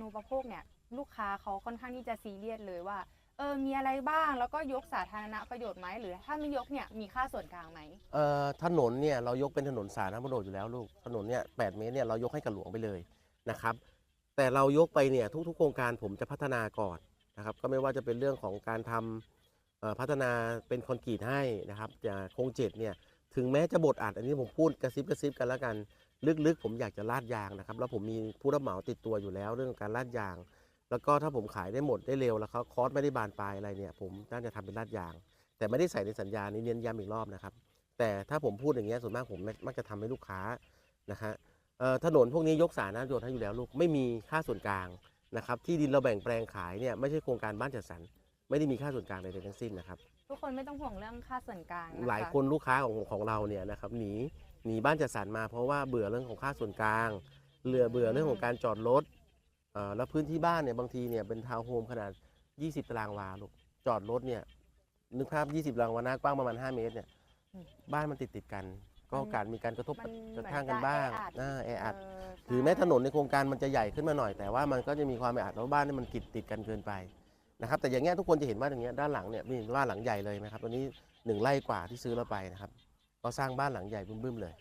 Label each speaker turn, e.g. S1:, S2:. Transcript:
S1: ณูปโภคเนี่ยลูกค้าเขาค่อนข้างที่จะซีเรียสเลยว่าเออมีอะไรบ้างแล้วก็ยกสาธารณประโยชน์ไหมหรือถ้าไม่ยกเนี่ยมีค่าส่วนกลางไหม
S2: เอ่อถนนเนี่ยเรายกเป็นถนนสาธารณประโยชน์อยู่แล้วลูกถนนเนี่ยแเมตรเนี่ยเรายกให้กับหลวงไปเลยนะครับ แต่เรายกไปเนี่ยทุกๆ โครงการผมจะพัฒนาก่อนนะครับ ก็ไม่ว่าจะเป็นเรื่องของการทำเอ่อพัฒนาเป็นคอนกรีตให้นะครับจากโครงเจ็ดเนี่ย ถึงแม้จะบดอัดอันนี้ผมพูดกระซิบกระซิบกันแล้วกัน ลึกๆ ผมอยากจะลาดยางนะครับ แล้วผมมีผู้รับเหมาติดตัวอยู่แล้วเรื่องการลาดยาง แล้วก็ถ้าผมขายได้หมดได้เร็วแล้วเขาคอสไม่ได้บานปลายอะไรเนี่ย ผมน่าจะทำเป็นลาดยาง แต่ไม่ได้ใส่ในสัญญานี้เน้นย้ำอีกรอบนะครับ แต่ถ้าผมพูดอย่างเงี้ยส่วนมากผมมักจะทำให้ลูกค้านะฮะถนนพวกนี้ยกสาธารณประโยชน์ให้อยู่แล้วลูกไม่มีค่าส่วนกลางนะครับที่ดินเราแบ่งแปลงขายเนี่ยไม่ใช่โครงการบ้านจัดสรร ไม่ได้มีค่าส่วนกลางใดๆทั้งสิ้นนะครับ
S1: ทุกคนไม่ต้องห่วงเรื่องค่าส่วนกลางนะคะ
S2: หลายคนลูกค้าของของเราเนี่ยนะครับหนีหนีบ้านจัดสรรมาเพราะว่าเบื่อเรื่องของค่าส่วนกลางเบื่อเบื่อเรื่องของการจอดรถเอ่อแล้วพื้นที่บ้านเนี่ยบางทีเนี่ยเป็นทาวน์โฮมขนาด 20 ตารางวาลูกจอดรถเนี่ยนึกภาพ 20 ตารางวาหน้ากว้างประมาณ 5 เมตรเนี่ยบ้านมันติดติดๆกัน ก็โอกาสมีการกระทบ
S1: มัน
S2: กระทั่งกันบ้าง
S1: เหมือนจะ
S2: อ่าแออัด
S1: เใช่
S2: ถือแม้ถนนในโครงการมันจะใหญ่ขึ้นมาหน่อยแต่ว่ามันก็จะมีความแออัดแล้วบ้านนี่มันติดติดกันเกินไป นะครับแต่อย่างเงี้ยทุกคนจะเห็นว่าอย่างเงี้ยด้านหลังเนี่ยมีบ้านหลังใหญ่เลยนะครับตัวนี้หนึ่งไร่กว่าที่ซื้อเราไปนะครับก็สร้างบ้านหลังใหญ่บึ้มๆเลย